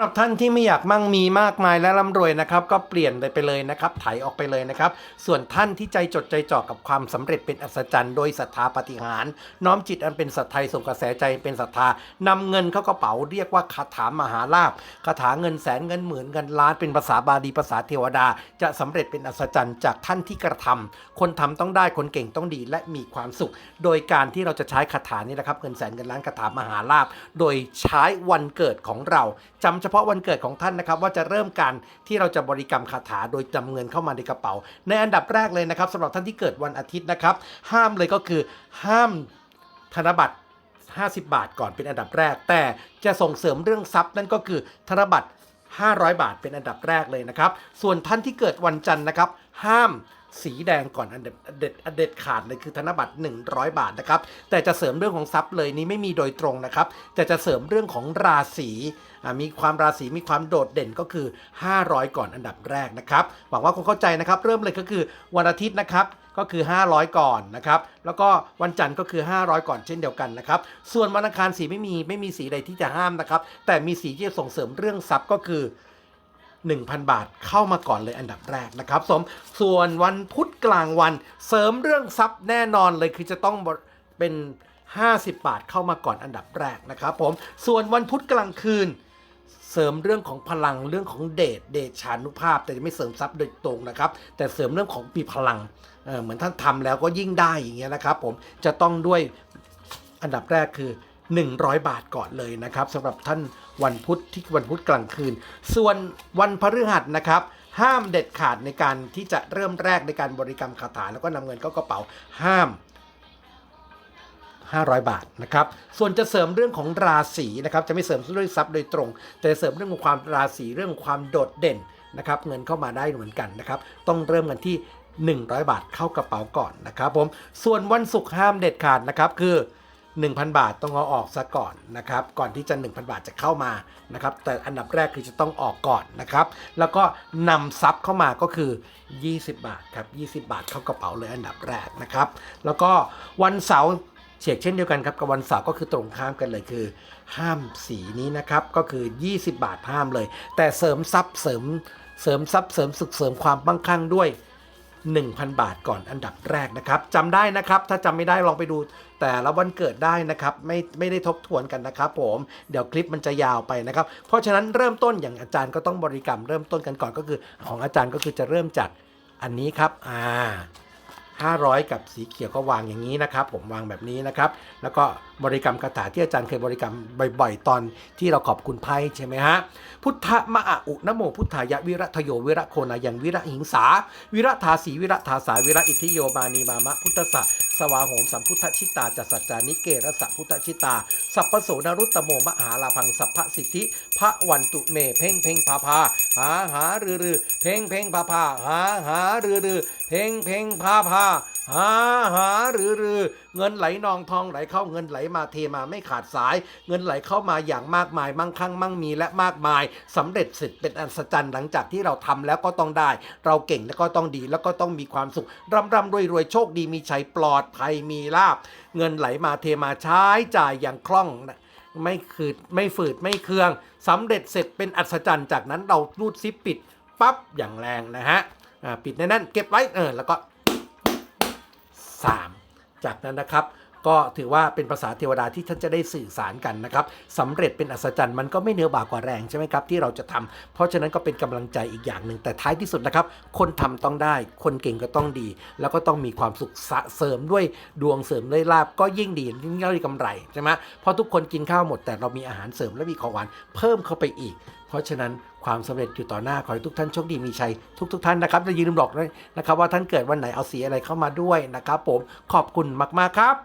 สำหรับท่านที่ไม่อยากมั่งมีมากมายและร่ำรวยนะครับ ก็เปลี่ยนไปเลยนะครับไถออกไปเลยนะครับ ส่วนท่านที่ใจจดใจจ่อกับความสำเร็จเป็นอัศจรรย์โดยศรัทธาปฏิหาร น้อมจิตอันเป็นสัตย์ไทยส่งกระแสใจเป็นศรัทธานำเงินเข้ากระเป๋าเรียกว่าคาถามหาลาภคาถาเงินแสนเงินหมื่นเงินล้านเป็นภาษาบาลีภาษาเทวดา จะสำเร็จเป็นอัศจรรย์จากท่านที่กระทำคนทำต้องได้คนเก่งต้องดีและมีความสุข โดยการที่เราจะใช้คาถานี้นะครับเงินแสนเงินล้านคาถามหาลาภโดยใช้วันเกิดของเราจำฉพาะวันเกิดของท่านนะครับว่าจะเริ่มการที่เราจะบริกรรมคาถาโดยจำเงินเข้ามาในกระเป๋า ในอันดับแรกเลยนะครับสำหรับท่านที่เกิดวันอาทิตย์นะครับ ห้ามเลยก็คือห้ามธนบัตร50 บาทก่อนเป็นอันดับแรก แต่จะส่งเสริมเรื่องทรัพย์นั่นก็คือธนบัตร500 บาทเป็นอันดับแรกเลยนะครับ ส่วนท่านที่เกิดวันจันทร์นะครับ ห้าม สีแดงก่อนอันเด็ดอันเด็ดเด็ดขาดเลยคือธนบัตร 100 บาทนะครับ แต่จะเสริมเรื่องของทรัพย์เลยนี้ไม่มีโดยตรงนะครับ แต่จะเสริมเรื่องของราศีมีความราศีมีความโดดเด่นก็คือ 500 ก่อนอันดับแรกนะครับ หวังว่าคงเข้าใจนะครับ เริ่มเลยก็คือวันอาทิตย์นะครับก็คือ 500 ก่อนนะครับ แล้วก็วันจันทร์ก็คือ 500 ก่อนเช่นเดียวกันนะครับ ส่วนวันอังคารสีไม่มีไม่มีสีใดที่จะห้ามนะครับ แต่มีสีที่จะส่งเสริมเรื่องทรัพย์ก็คือ 1,000 บาทเข้ามาก่อนเลยอันดับแรกนะครับสมส่วนวันพุธกลางวันเสริมเรื่องทรัพย์แน่นอนเลยคือจะต้องเป็น 50 บาทเข้ามาก่อนอันดับแรกนะครับผมส่วนวันพุธกลางคืนเสริมเรื่องของพลังเรื่องของเดชเดชานุภาพ แต่จะไม่เสริมทรัพย์โดยตรงนะครับ แต่เสริมเรื่องของมีพลังเเหมือนท่านทำแล้วก็ยิ่งได้อย่างเงี้ยนะครับ ผมจะต้องด้วยอันดับแรกคือ 100 บาทก่อนเลยนะครับสำหรับท่านวันพุธที่วันพุธกลางคืน ส่วนวันพฤหัสนะครับห้ามเด็ดขาดในการที่จะเริ่มแรกในการบริกรรมคาถาแล้วก็นำเงินเข้ากระเป๋าห้าม 500 บาทนะครับ ส่วนจะเสริมเรื่องของราศีนะครับ จะไม่เสริมด้วยทรัพย์โดยตรง แต่เสริมเรื่องของความราศีเรื่องของความโดดเด่นนะครับ เงินเข้ามาได้เหมือนกันนะครับ ต้องเริ่มกันที่ 100 บาทเข้ากระเป๋าก่อนนะครับผม ส่วนวันศุกร์ห้ามเด็ดขาดนะครับคือ 1,000 บาทต้องเอาออกซะก่อนนะครับ ก่อนที่จะ 1,000 บาทจะเข้ามานะครับ แต่อันดับแรกคือจะต้องออกก่อนนะครับ แล้วก็นำซับเข้ามาก็คือ 20 บาทครับ 20 บาทเข้ากระเป๋าเลยอันดับแรกนะครับ แล้วก็วันเสาร์เฉกเช่นเดียวกันครับกับวันเสาร์ก็คือตรงข้ามกันเลยคือ ห้ามสีนี้นะครับก็คือ 20 บาทห้ามเลย แต่เสริมทรัพย์เสริมเสริมทรัพย์เสริมสุขเสริมความมั่งคั่งด้วย 1,000 บาทก่อนอันดับแรกนะครับจำได้นะครับถ้าจำไม่ได้ลองไปดู แต่ละวันเกิดได้นะครับไม่ไม่ได้ทบทวนกันนะครับ ผมเดี๋ยวคลิปมันจะยาวไปนะครับ เพราะฉะนั้นเริ่มต้นอย่างอาจารย์ก็ต้องบริกรรมเริ่มต้นกันก่อนก็คือ ของอาจารย์ก็คือจะเริ่มจากอันนี้ครับอ่า 500 กับสีเขียวก็วางอย่างนี้นะครับ ผมวางแบบนี้นะครับ แล้วก็บริกรรมคาถาที่อาจารย์เคยบริกรรมบ่อยๆ ตอนที่เราขอบคุณไพ่ใช่ไหมฮะ พุทธมะอะอุนโมพุทธายะวิระทโยวิระโคนายังวิระหิงสา วิระทาสีวิระทาสาวิระอิทิโยมานีมามะพุทธะ สวาโหมสัมพุทธชิตาจัสัจจานิเกรสัพุทธชิตา สัพพโสนรุตตโมมหาลาพังสัพพสิทธิพระวันตุเมเพ่งเพ่งพาพาหาหารือรือเพ่งเพ่งพาพาหาหารือรือเพ่งเพ่งพาพา หาหารือรือเงินไหลนองทองไหลเข้าเงินไหลมาเทมาไม่ขาดสาย เงินไหลเข้ามาอย่างมากมายมั่งคั่งมั่งมีและมากมายสำเร็จเสร็จเป็นอัศจรรย์หลังจากที่เราทำแล้วก็ต้องได้ เราเก่งแล้วก็ต้องดีแล้วก็ต้องมีความสุขร่ำร่ำรวยรวยโชคดีมีชัยปลอดภัยมีลาบเงินไหลมาเทมาใช้จ่ายอย่างคล่องนะไม่ขืดไม่ฝืดไม่เคืองสำเร็จเสร็จเป็นอัศจรรย์จากนั้นเรารูดซิปปิดปั๊บอย่างแรงนะฮะปิดในนั้นเก็บไว้เออแล้วก็ นั้นนะครับ ก็ถือว่าเป็นภาษาเทวดาที่ท่านจะได้สื่อสารกันนะครับสำเร็จเป็นอัศจรรย์มันก็ไม่เหนือบากว่าแรงใช่ไหมครับที่เราจะทำเพราะฉะนั้นก็เป็นกำลังใจอีกอย่างหนึ่งแต่ท้ายที่สุดนะครับ คนทำต้องได้ คนเก่งก็ต้องดี แล้วก็ต้องมีความสุขสะเสริมด้วยดวงเสริมด้วยลาบก็ยิ่งดียิ่งได้กำไรใช่ไหมเพราะทุกคนกินข้าวหมดแต่เรามีอาหารเสริมและมีของหวานเพิ่มเข้าไปอีก เพราะฉะนั้นความสำเร็จอยู่ต่อหน้า ขอให้ทุกท่านโชคดีมีชัยทุกทุกๆท่านนะครับและอย่าลืมบอกด้วยนะครับว่าท่านเกิดวันไหนเอาสีอะไรเข้ามาด้วยนะครับผมขอบคุณมากๆครับ